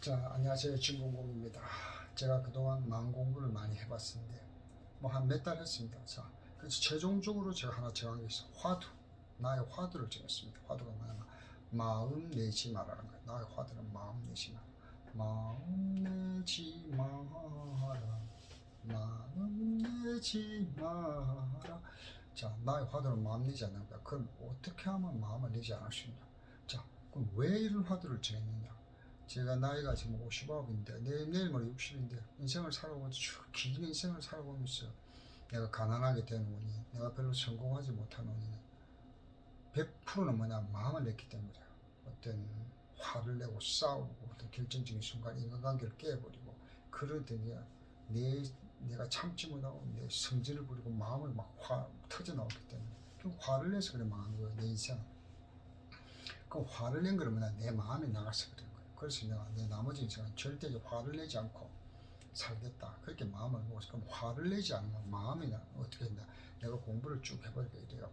자, 안녕하세요. 진공공입니다. 제가 그동안 마음 공부를 많이 해봤는데, 뭐 한 몇 달 했습니다. 자, 그래서 최종적으로 제가 하나 정한 게 있어. 화두. 나의 화두를 정했습니다. 화두가 뭐냐면, 마음 내지 말라는 거예요. 나의 화두는 마음 내지 마. 마음 내지 마라. 마음 내지 마라. 자, 나의 화두는 마음 내지 않는 거야. 그럼 어떻게 하면 마음을 내지 않을 수 있냐? 자, 그럼 왜 이런 화두를 정했느냐? 제가 나이가 지금 59인데 내일 내일 모레 60인데 인생을 살아보면서 쭉긴 인생을 살아보면서 내가 가난하게 되는 원인, 내가 별로 성공하지 원인은 100%는 뭐냐 마음을 냈기 때문이에요. 어떤 화를 내고 싸우고 어떤 결정적인 순간 인간관계를 깨버리고 때문에 내 내가 참지 못하고 내 성질을 부리고 마음을 막 화 터져 나오기 때문에 그 화를 내서 그래 망한 거예요 내 인생. 그 화를 낸 거는 내 마음이 나가서 그런. 그래서 내가 내 나머지 인생은 절대 화를 내지 않고 살겠다. 그렇게 마음을 먹어서 그럼 화를 내지 않으면 마음이 나, 어떻게 된다. 내가 공부를 쭉 해보니까 이래요.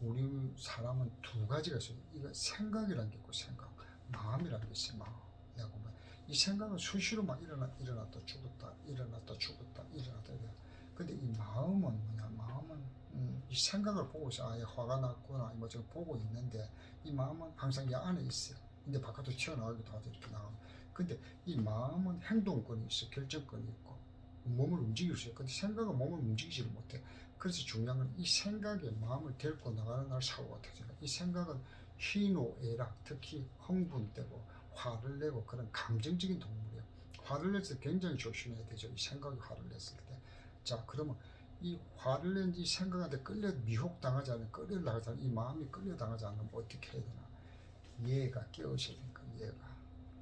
우리 사람은 두 가지가 있어요. 이거 생각이라는 게 있고 생각, 마음이라는 게 있어요. 마음. 내가 보면 이 생각은 수시로 막 일어나 일어났다 죽었다 일어났다 죽었다 일어났다 이래. 근데 이 마음은 뭐냐? 마음은 음, 이 생각을 보고 있어. 아예 화가 났구나. 뭐 지금 보고 있는데 이 마음은 항상 이 안에 있어요. 근데 바깥으로 튀어나오기도 하죠. 이렇게 나가. 근데 이 마음은 행동권이 있어. 결정권이 있고 몸을 움직일 수 있어. 근데 생각은 몸을 움직이지를 못해. 그래서 중요한 건 이 생각에 마음을 데리고 나가는 날 사고가 터져요. 이 생각은 희노애락, 특히 흥분되고 화를 내고 그런 감정적인 동물이에요. 화를 냈을 때 굉장히 조심해야 되죠. 이 생각이 화를 냈을 때. 자, 그러면 이 화를 낸이 생각한테 끌려 미혹당하지 않으면 끌려당하지 않으면 이 마음이 끌려 당하지 않으면 어떻게 해야 되나? 얘가 깨어있어야 되니까 얘가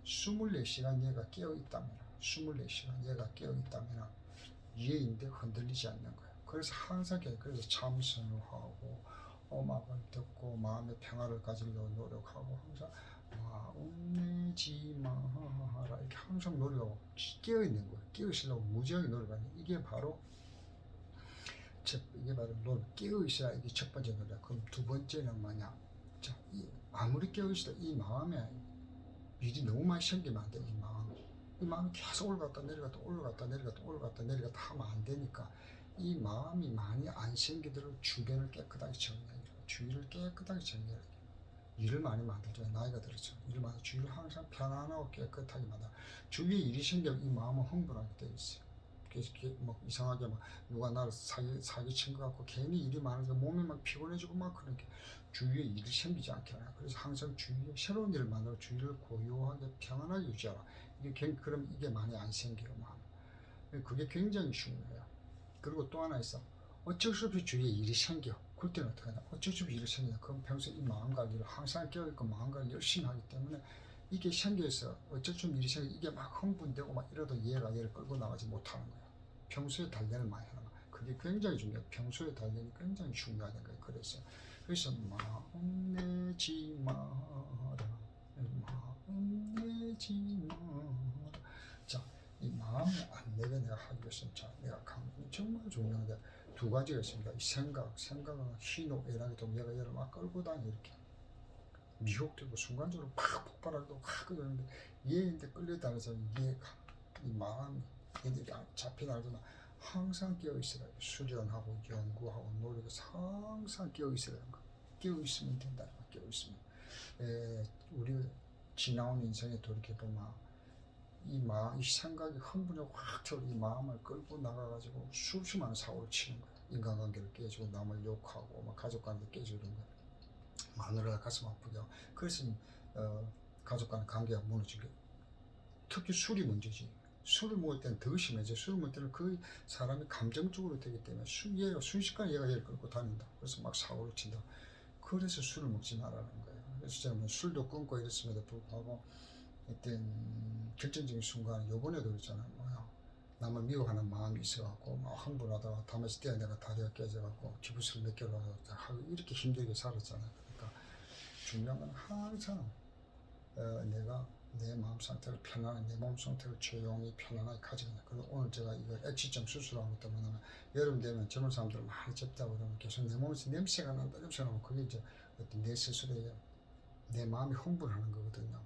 24시간 얘가 깨어 있다면 24시간 얘가 깨어 있다면 얘인데 흔들리지 않는 거예요. 그래서 항상 깨- 그래서 참선을 하고 음악을 듣고 마음의 평화를 가지려고 노력하고 항상 마음 내지 마라 이렇게 항상 노력하고 깨어 있는 거예요. 깨어 있으려고 무지하게 노력하는. 이게 바로 첫 이게 바로 노력 깨어 있어야 이게 첫 번째 노력. 그럼 두 번째는 뭐냐? 자, 이 아무리 깨어 있어도 이 마음에 일이 너무 많이 생기면 안 돼. 이 마음. 이 마음이 계속 올라갔다 내려갔다 올라갔다 내려갔다 올라갔다 내려갔다 하면 안 되니까 이 마음이 많이 안 생기도록 주변을 깨끗하게 돼요. 주위를 깨끗하게 돼요. 일을 많이 만들죠. 나이가 들었죠. 일을 많이 주위를 항상 편안하고 깨끗하게 만들어. 주위에 일이 생기면 이 마음은 흥분하게 돼 있어요. 이렇게 뭐 이상하게 막 누가 나를 사기 사기 친 것 같고 괜히 일이 많아서 몸이 막 피곤해지고 막 그렇게 주위에 일이 생기지 않게 하라. 그래서 항상 주위에 새로운 일을 만들어 주위를 고요하게 평안하게 유지하라. 이게 굉- 그럼 이게 많이 안 생겨요 마음. 그게 굉장히 중요해요. 그리고 또 하나 있어. 어쩔 수 없이 주위에 일이 생겨. 그럴 때는 어떻게 하냐. 어쩔 수 없이 일이 생겨. 그럼 평소에 이 마음 관리를 항상 깨어있고 마음 관리를 열심히 하기 때문에 이게 생겨서 어쩔 수 없이 일이 생겨. 이게 막 흥분되고 막 이러도 얘가 얘를 끌고 나가지 못하는 거야. 평소에 단련을 많이 하는 거야. 그게 굉장히 중요해. 평소에 단련이 굉장히 중요하다는 거예요. 그래서 그래서 마음 내지 마라. 마음 내지 마라. 자, 이 마음을 안 내게 내가 하기 위해서는 자, 내가 강, 정말 중요한데 두 가지가 있습니다. 이 생각, 생각은 희노애락이 또 얘가 얘를 막 끌고 다니 이렇게 미혹되고 순간적으로 팍 폭발하고 팍 그러는데 얘인데 끌려다니서 얘가 이 마음이 얘들이 알지만 항상 깨어 있어야 돼. 수련하고 연구하고 노력해서 항상 깨어 있어야 되는 거. 깨어 있으면 된다. 깨어 있으면. 에, 우리 지나온 인생에 돌이켜 보면 이 마음, 이 생각이 흥분이 확 튀어 이 마음을 끌고 나가가지고 많은 사고를 치는 거야. 인간관계를 깨지고 남을 욕하고 막 가족 관계 깨지고 이런 거야. 마누라가 가슴 아프게 하고. 그래서 어, 가족 간 관계가 무너지게. 특히 술이 문제지. 술을 먹을 때는 더 심해져. 술을 먹을 때는 그 사람이 감정적으로 되기 때문에 술, 얘가 순식간에 얘가 얘를 끌고 다닌다. 그래서 막 사고를 친다. 그래서 술을 먹지 말라는 거예요. 그래서 제가 뭐 술도 끊고 이랬음에도 불구하고 어떤 결정적인 순간 요번에도 그랬잖아요. 뭐야. 남을 미워하는 마음이 있어갖고 막 흥분하다가 담에서 뛰어 내가 다리가 깨져갖고 기부술 몇 개로 하고 이렇게 힘들게 살았잖아요. 그러니까 중요한 건 항상 어, 내가 내 마음 상태를 편안하게 내몸 상태를 조용히 편안하게 있는 그리고 오늘 제가 이거 액시점 수술한 것 때문에 여름 되면 젊은 사람들 많이 접다 그러면 계속 내 몸에서 냄새가 난다 냄새가 나면 그게 이제 어떤 내 스스로의 내 마음이 흥분하는 거거든요.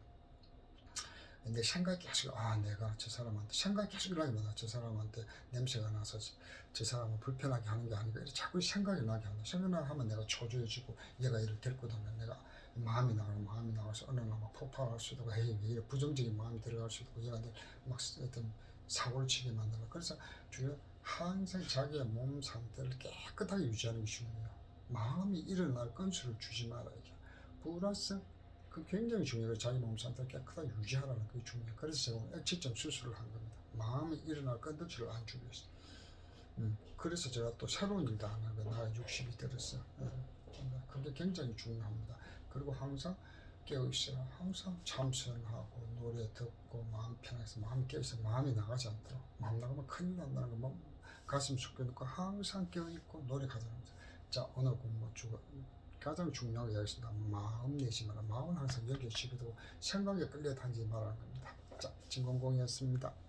내 생각이 계속 아 내가 저 사람한테 생각이 계속 일어나기만 저 사람한테 냄새가 나서 저, 저 사람을 불편하게 하는 게 아니고 자꾸 생각이 나게 한다 생각나게 하면 내가 초조해지고 얘가 이를 데리고 다니면 내가 마음이 나가는 마음이 나가서 어느 날 막 폭발할 수도 있고 에이 왜 이래 부정적인 마음이 들어갈 수도 있고 얘가 내- 막 어떤 사고를 치게 만들어. 그래서 중요 항상 자기의 몸 상태를 깨끗하게 유지하는 게 중요해요 마음이 일어날 건수를 주지 마라 이게 플러스 그 굉장히 중요해요. 자기 몸 상태를 깨끗하게 유지하라는 그게 중요해요. 그래서 제가 액체점 수술을 한 겁니다. 마음이 일어날 건수를 안 주기 위해서. 음, 그래서 제가 또 새로운 일도 안 하고 나이 60이 들었어 예. 그게 굉장히 중요합니다 그리고 항상 깨어 있어야 항상 참선하고 노래 듣고 마음 편해서 마음 깨어 있어 마음이 나가지 않도록 마음 나가면 큰일 난다는 거 뭐, 가슴 숙여놓고 항상 깨어 있고 노력하자는 거죠. 자 오늘 공부 주 가장 중요하게 여기서 마음 내지 마라 마음은 항상 여기에 집에 두고 생각에 끌려 다니지 말라는 겁니다. 자 진공공이었습니다.